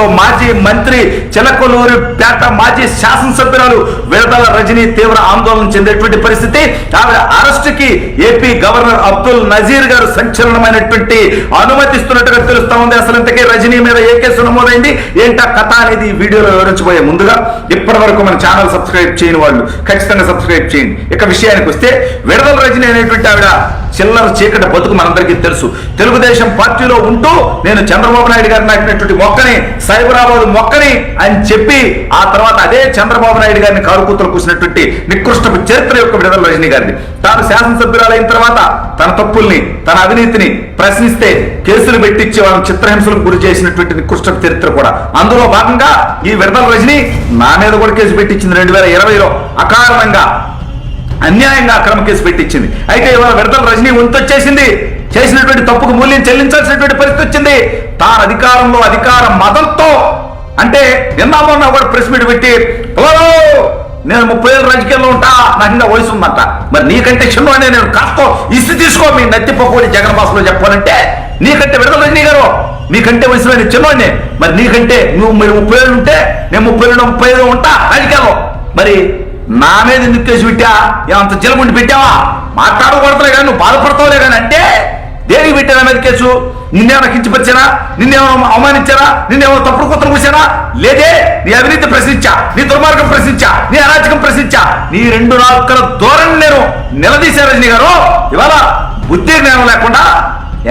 తో మాజీ మంత్రి చిలకలూరి పేట మాజీ శాసనసభ్యురాలు విడదల రజనీ తీవ్ర ఆందోళన చెందేటువంటి పరిస్థితి. ఆవిడ అరెస్ట్కి ఏపీ గవర్నర్ అబ్దుల్ నజీర్ గారు సంచలనమైనటువంటి అనుమతిస్తున్నట్టుగా తెలుస్తా ఉంది. అసలు ఇంతకీ రజనీ మీద ఏ కేసు నమోదైంది? ఏంటా కథ అనేది ఈ వీడియోలో వివరించబోయే ముందుగా ఇప్పటి వరకు మన ఛానల్ సబ్స్క్రైబ్ చేయని వాళ్ళు ఖచ్చితంగా సబ్స్క్రైబ్ చేయండి. ఇక విషయానికి వస్తే విడదల రజనీ అనేటువంటి ఆవిడ చిల్లర చీకటి బతుకు మనందరికీ తెలుసు. తెలుగుదేశం పార్టీలో ఉంటూ నేను చంద్రబాబు నాయుడు గారు నాటినటువంటి మొక్కని సైబరాబాద్ మొక్కని అని చెప్పి ఆ తర్వాత అదే చంద్రబాబు నాయుడు గారిని కారుకూతలు కూసినటువంటి నికృష్టపు చరిత్ర యొక్క విడుదల రజనీ గారిది. తాను శాసనసభ్యురాలైన తర్వాత తన తప్పుల్ని తన అవినీతిని ప్రశ్నిస్తే కేసులు పెట్టించి వాళ్ళని చిత్రహింసలకు గురి చేసినటువంటి నికృష్టపు చరిత్ర కూడా. అందులో భాగంగా ఈ విడుదల రజని నా మీద కూడా కేసు పెట్టించింది రెండు వేల ఇరవైలో. అకారణంగా అన్యాయంగా అక్రమ కేసు పెట్టించింది. అయితే ఇవాళ విడతల రజనీ ఉంతొచ్చేసింది. చేసినటువంటి తప్పుకు మూల్యం చెల్లించాల్సినటువంటి పరిస్థితి వచ్చింది. తాను అధికారంలో అధికార మతంతో అంటే నిన్న మొన్న కూడా ప్రెస్ మీట్ పెట్టి నేను ముప్పై ఏళ్ళు రాజకీయాల్లో ఉంటా నాకు ఇంకా వయసు ఉందంట. మరి నీకంటే చిన్నవాడిని నేను కాస్త ఇస్తు తీసుకో మీ నత్తి జగన్ బాసులో చెప్పాలంటే. నీకంటే విడతల రజనీ గారు నీకంటే వయసులో నేను చిన్నవాడిని మరి నీకంటే నువ్వు మీరు ముప్పై ఏళ్ళు ఉంటే నేను ముప్పై ఏళ్ళు ముప్పై ఐదు ఉంటా రాజకీయాల్లో. మరి నా మీద ఎందుకు కేసు పెట్టా? ఏమంత చిలకుండి పెట్టావా? మాట్లాడకూడదులే కానీ నువ్వు బాధపడతావులే కానీ అంటే దేనికి పెట్టా నా మీద కేసు? నిన్నేమైనా కించపరిచానా? నిన్నేమైనా అవమానించానా? నిన్నేమైనా తప్పుడు కుత్రం కూర్చానా లేదే నీ అవినీతి ప్రశ్నించా నీ దుర్మార్గం ప్రశ్నించా నీ అరాచకం ప్రశ్నించా. నీ రెండు నాలుగు ధోరణి నేను నిలదీశా రజనీ గారు. ఇవాళ బుద్ధి జ్ఞానం లేకుండా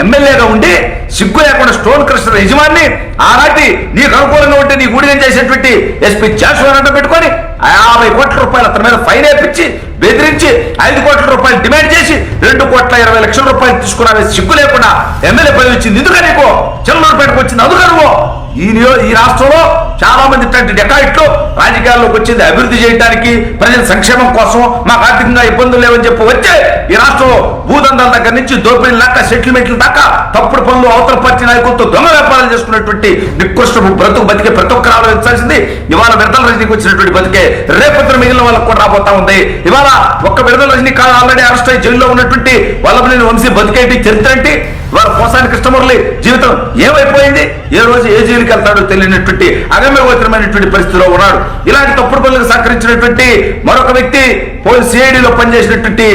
ఎమ్మెల్యేగా ఉండి సిగ్గు లేకుండా స్టోన్ కృష్ణ యజమాన్ని ఆనాటి నీకు అనుకూలంగా ఉంటే నీ గుడిగం చేసేటువంటి ఎస్పీ జాషువానంట పెట్టుకొని యాభై కోట్ల రూపాయలు అతని మీద ఫైన్ వేపించి బెదిరించి ఐదు కోట్ల రూపాయలు డిమాండ్ చేసి రెండు కోట్ల ఇరవై లక్షల రూపాయలు తీసుకున్నావే సిగ్గు లేకుండా ఎమ్మెల్యే పదవి వచ్చింది ఎందుకని నీకు? చెల్లూరుపేటకు వచ్చింది అందుకనుకో ఈ నియో ఈ రాష్ట్రంలో చాలా మంది ఇట్లాంటి డెకాయిట్లు రాజకీయాల్లోకి వచ్చింది అభివృద్ధి చేయడానికి ప్రజల సంక్షేమం కోసం మాకు ఆర్థికంగా ఇబ్బందులు లేవని చెప్పి వచ్చే ఈ రాష్ట్రంలో ఒప్పందాల దగ్గర నుంచి దోపిడీ దాకా సెటిల్మెంట్ల దాకా తప్పుడు పనులు అవతల పార్టీ నాయకులతో దొంగ వ్యాపారాలు చేసుకున్నటువంటి నికృష్ట బ్రతుకు బతికే ప్రతి ఒక్కరు ఆలోచించాల్సింది. ఇవాళ విడతల రజనీకి వచ్చినటువంటి బతికే రేపొద్దున మిగిలిన వాళ్ళకు కూడా రాబోతా ఉంది. ఇవాళ ఒక్క విడతల రజనీ కాదు ఆల్రెడీ అరెస్ట్ అయ్యి జైల్లో ఉన్నటువంటి వల్లభనేని వంశీ బతికేటి చరిత్ర ఏంటి? వారు పోసాని కృష్ణమురళి జీవితం ఏమైపోయింది? ఏ రోజు ఏ జైలుకి వెళ్తాడో తెలియనటువంటి అగమ్యగోచరమైనటువంటి పరిస్థితిలో ఉన్నాడు. ఇలాంటి తప్పుడు పనులకు సహకరించినటువంటి మరొక వ్యక్తి పోలీస్ సిఐడిలో పనిచేసినటువంటి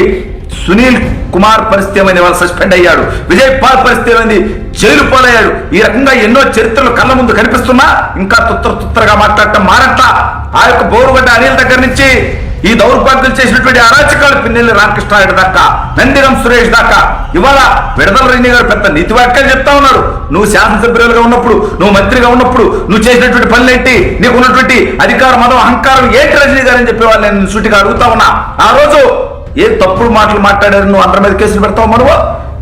సునీల్ కుమార్ పరిస్థితి ఏమైంది? వాళ్ళు సస్పెండ్ అయ్యాడు. విజయ్ పాల్ పరిస్థితి ఏమైంది? జైలు పాలయ్యాడు. ఈ రకంగా ఎన్నో చరిత్రలు కళ్ళ ముందు కనిపిస్తున్నా. ఇంకా తుత్తర తుత్తరగా మాట్లాడటం మారట్ల ఆ యొక్క బోరుగడ్డ అనిల్ దగ్గర నుంచి ఈ దౌర్భాగ్యం చేసినటువంటి అరాచకాలు పిన్నెల్లి రామకృష్ణారెడ్డి దాకా నందిరం సురేష్ దాకా. ఇవాళ విడదల రెడ్డి గారు పెద్ద నీతి వాక్యాలు చెప్తా ఉన్నారు. నువ్వు శాసనసభ్యులుగా ఉన్నప్పుడు నువ్వు మంత్రిగా ఉన్నప్పుడు నువ్వు చేసినటువంటి పనులేంటి? నీకు ఉన్నటువంటి అధికార మదం అహంకారం ఏంటి రజనీ గారు అని చెప్పి వాళ్ళు నేను సూటిగా అడుగుతా ఉన్నా. ఆ రోజు ఏం తప్పుడు మాటలు మాట్లాడారు? నువ్వు అందరి మీద కేసులు పెడతావు మనవు?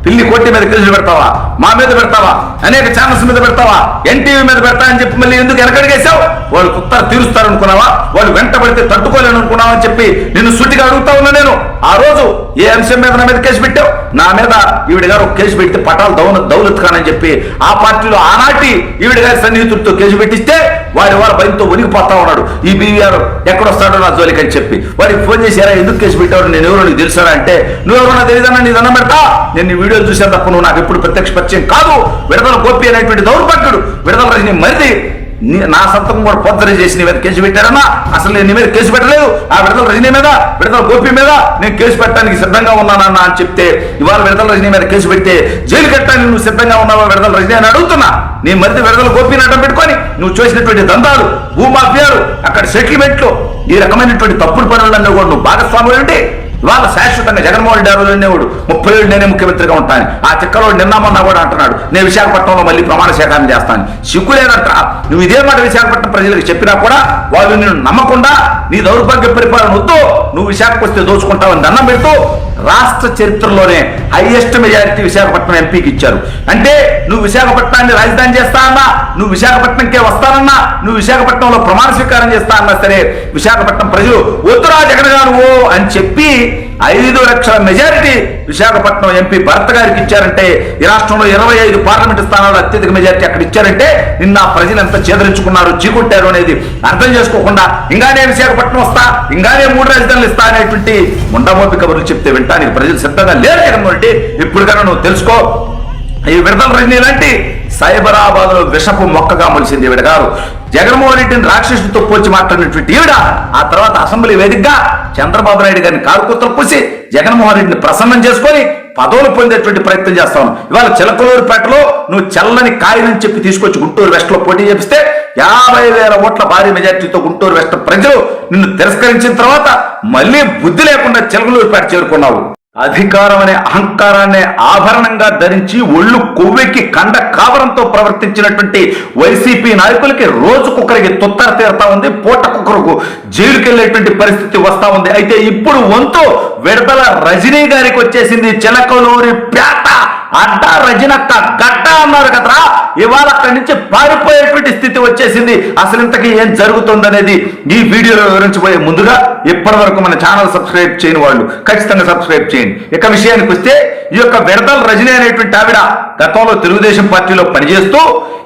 పిల్లి కోటి మీద కేసులు పెడతావా? మా మీద పెడతావా? అనేక ఛానల్స్ మీద పెడతావా? ఎన్టీవీ మీద పెడతా అని చెప్పి మళ్ళీ ఎందుకు వెనకడిగేశావు వాళ్ళు కుత్తర తీరుస్తారు అనుకున్నావా వాళ్ళు వెంట పడితే తట్టుకోలేను అనుకున్నావా అని చెప్పి నిన్ను సుట్టిగా అడుగుతా ఉన్నా నేను. ఆ రోజు ఏ అంశం మీద నా మీద కేసు పెట్టావు? నా మీద ఈవిడ గారు ఒక కేసు పెడితే పటాలు దౌన దౌలత్ ఖాన్ అని చెప్పి ఆ పార్టీలో ఆనాటి ఈవిడ గారి సన్నిహితుడితో కేసు పెట్టిస్తే వాడి వారు భయంతో ఉనిగిపోతా ఉన్నాడు. ఈ బీవీఆర్ ఎక్కడొస్తాడో నా జోలికి అని చెప్పి. వాడికి ఫోన్ చేశారా ఎందుకు కేసు పెట్టారు నేను ఎవరో నీకు తెలుసారా? అంటే నువ్వెవరన్నా తెలియదన్నా నీ దండం పెడతా. నేను నీ వీడియోలు చూసాను తప్ప నువ్వు నాకు ఎప్పుడు ప్రత్యక్ష పరిచయం కాదు. విడదల గోపి అనేటువంటి దౌర్భాగ్యుడు విడదల రజని మరిది నా సంతకం కూడా పొందరి చేసి నీ మీద కేసు పెట్టారన్నా? అసలు నేను నీ మీద కేసు పెట్టలేదు. ఆ విడతల రజనీ మీద విడతల గోపి మీద నేను కేసు పెట్టడానికి సిద్ధంగా ఉన్నానన్న అని చెప్తే ఇవాళ విడతల రజనీ మీద కేసు పెడితే జైలు కట్టడానికి నువ్వు సిద్ధంగా ఉన్నావా విడతల రజనీ అని అడుగుతున్నా. నీ మరిది విడతల గోపి అడ్డం పెట్టుకొని నువ్వు చేసినటువంటి దందాలు భూమాఫియాలు అక్కడ సెటిల్మెంట్లు ఈ రకమైనటువంటి తప్పుడు పనులన్నీ కూడా నువ్వు భాగస్వాములు ఏంటి ఇవాళ శాశ్వతంగా జగన్మోహన్ రెడ్డి గారు అనేవాడు ముప్పై ఏడు నేనే ముఖ్యమంత్రిగా ఉంటాను ఆ చిక్కలో నిన్న కూడా అంటున్నాడు. నేను విశాఖపట్నంలో మళ్ళీ ప్రమాణ స్వీకారం చేస్తాను సిగ్గు నువ్వు ఇదే మాట విశాఖపట్నం ప్రజలకు చెప్పినా కూడా వాళ్ళు నిన్ను నమ్మకుండా నీ దౌర్భాగ్య పరిపాలన వద్దు. నువ్వు విశాఖకు వస్తే దోచుకుంటావని దండం పెడుతూ రాష్ట్ర చరిత్రలోనే హైయెస్ట్ మెజారిటీ విశాఖపట్నం ఎంపీకి ఇచ్చారు. అంటే నువ్వు విశాఖపట్నాన్ని రాజధాని చేస్తా అన్నా నువ్వు విశాఖపట్నంకే వస్తానన్నా నువ్వు విశాఖపట్నంలో ప్రమాణ స్వీకారం చేస్తా అన్నా సరే విశాఖపట్నం ప్రజలు వద్దురా జగన్ గారు అని చెప్పి ఐదు లక్షల మెజారిటీ విశాఖపట్నం ఎంపీ భరత్ గారికి ఇచ్చారంటే ఈ రాష్ట్రంలో ఇరవై ఐదు పార్లమెంటు స్థానాలు అత్యధిక మెజారిటీ అక్కడ ఇచ్చారంటే నిన్న ప్రజలంతా ప్రజలు ఎంత చేదరించుకున్నారు చీకొట్టారు అనేది అర్థం చేసుకోకుండా ఇంకానే విశాఖపట్నం వస్తా ఇంకానే మూడు రాజధానులు ఇస్తా అనేటువంటి ముండమోపి కబుర్లు చెప్తే వింటానికి ప్రజలు సిద్ధంగా లేరు జగన్మోహన్ రెడ్డి. ఇప్పుడు కన్నా నువ్వు తెలుసుకో ఈ విడతల రజనీ లాంటి సైబరాబాద్లో విషపు మొక్కగా మొలిసింది ఈవిడ గారు. జగన్మోహన్ రెడ్డిని రాక్షసుడితో పోల్చి మాట్లాడినటువంటి ఈవిడ ఆ తర్వాత అసెంబ్లీ వేదికగా చంద్రబాబు నాయుడు గారిని కారుకూతలు పూసి జగన్మోహన్ రెడ్డిని ప్రసన్నం చేసుకొని పదవులు పొందేటువంటి ప్రయత్నం చేస్తాను. ఇవాళ చిలకలూరుపేటలో నువ్వు చల్లని కాయనని చెప్పి తీసుకొచ్చి గుంటూరు వెస్ట్లో పోటీ చేపిస్తే యాభై వేల ఓట్ల భారీ మెజార్టీతో గుంటూరు వెస్ట్ ప్రజలు నిన్ను తిరస్కరించిన తర్వాత మళ్ళీ బుద్ధి లేకుండా చిలకలూరుపేట చేరుకున్నావు. అధికారం అనే అహంకారాన్ని ఆభరణంగా ధరించి ఒళ్ళు కొవ్వెక్కి కండ కావరంతో ప్రవర్తించినటువంటి వైసీపీ నాయకులకి రోజుకొకరికి తుత్తర తీరుతా ఉంది పూటకొకరుకు జైలుకి వెళ్ళేటువంటి పరిస్థితి వస్తా ఉంది. అయితే ఇప్పుడు వంతు విడతల రజనీ గారికి వచ్చేసింది చిలకలూరి పేట. అడ్డ రజనక్క గడ్డ అన్నారు కదరా. ఇవాళ అక్కడి నుంచి పారిపోయేటువంటి స్థితి వచ్చేసింది. అసలు ఇంతకీ ఏం జరుగుతుందనేది ఈ వీడియోలో వివరించబోయే ముందుగా ఇప్పటి వరకు మన ఛానల్ సబ్స్క్రైబ్ చేయని వాళ్ళు ఖచ్చితంగా సబ్స్క్రైబ్ చేయండి. ఇక విషయానికి వస్తే ఈ యొక్క విడతల రజనీ అనేటువంటి ఆవిడ గతంలో తెలుగుదేశం పార్టీలో పనిచేస్తూ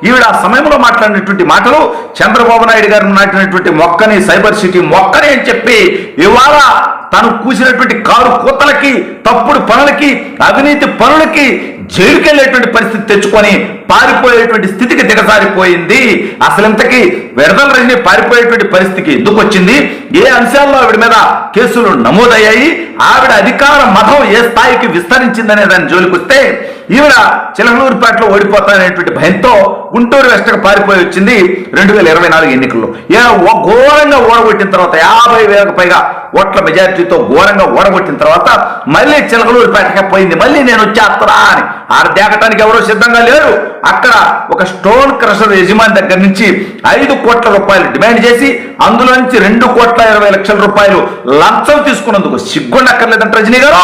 ఈవిడ ఆ సమయంలో మాట్లాడినటువంటి మాటలు చంద్రబాబు నాయుడు గారు నాటినటువంటి మొక్కని సైబర్ సిటీ మొక్కని అని చెప్పి ఇవాళ తను కూసినటువంటి కారు కూతలకి తప్పుడు పనులకి అవినీతి పనులకి జైలుకెళ్ళేటువంటి పరిస్థితి తెచ్చుకొని పారిపోయేటువంటి స్థితికి దిగజారిపోయింది. అసలు విడదల రజని పారిపోయేటువంటి పరిస్థితికి ఎందుకు వచ్చింది ఏ అంశాల్లో ఆవిడ మీద కేసులు నమోదయ్యాయి? ఆవిడ అధికార మతం ఏ స్థాయికి విస్తరించిందనే దాని జోలికి వస్తే ఈవిడ చిలకలూరుపేటలో ఓడిపోతాననేటువంటి భయంతో గుంటూరు వెస్ట్కి పారిపోయి వచ్చింది రెండు వేల ఇరవై నాలుగు ఎన్నికల్లో. ఏ ఘోరంగా ఓడగొట్టిన తర్వాత యాభై వేలకు పైగా ఓట్ల మెజార్టీతో ఘోరంగా ఓడగొట్టిన తర్వాత మళ్ళీ చిలకలూరుపేటకి పోయింది. మళ్ళీ నేను వచ్చేస్తారా అని ఆడ దేకటానికి ఎవరో సిద్ధంగా లేరు. అక్కడ ఒక స్టోన్ క్రషర్ యజమాని దగ్గర నుంచి ఐదు కోట్ల రూపాయలు డిమాండ్ చేసి అందులో నుంచి రెండు కోట్ల ఇరవై లక్షల రూపాయలు లంచం తీసుకున్నందుకు సిగ్గుండక్కర్లేదంట రజనీ గారు.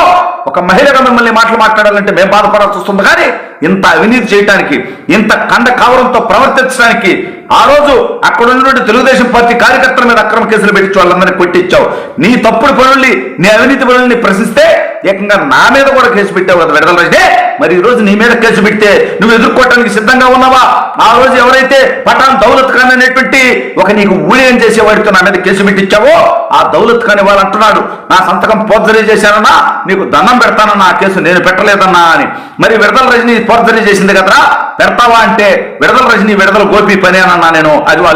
ఒక మహిళగా మిమ్మల్ని మాటలు మాట్లాడాలంటే మేము బాధపడాల్సి వస్తుంది. కానీ ఇంత అవినీతి చేయడానికి ఇంత కండ కావడంతో ప్రవర్తించడానికి ఆ రోజు అక్కడ ఉన్నటువంటి తెలుగుదేశం పార్టీ కార్యకర్తల మీద అక్రమ కేసులు పెట్టి వాళ్ళందరినీ కొట్టించావు. నీ తప్పుడు పనుల్ని నీ అవినీతి పనుల్ని ప్రశ్నిస్తే ఏకంగా నా మీద కూడా కేసు పెట్టావు కదా విడదల రోజే. మరి ఈ రోజు నీ మీద కేసు పెడితే నువ్వు ఎదుర్కోవటానికి సిద్ధంగా ఉన్నావా? ఆ రోజు ఎవరైతే పఠాన్ దౌలత్ ఖాన్ అనేటువంటి ఒక నీకు ఊழிయం చేసేవాడితో నా మీద కేసు పెట్టించావో ఆ దౌలత్ ఖాన్ ఇవాళ అంటున్నాడు నా సంతకం పోర్జరీ చేశానన్నా నీకు దండం పెడతానన్నా ఆ కేసు నేను పెట్టలేదన్నా అని. మరి విడదల రజని పోర్జరీ చేసింది కదరా? పెడతావా అంటే విడదల రజని విడదల గోపి పని అన్నా నేను అది వాళ్ళు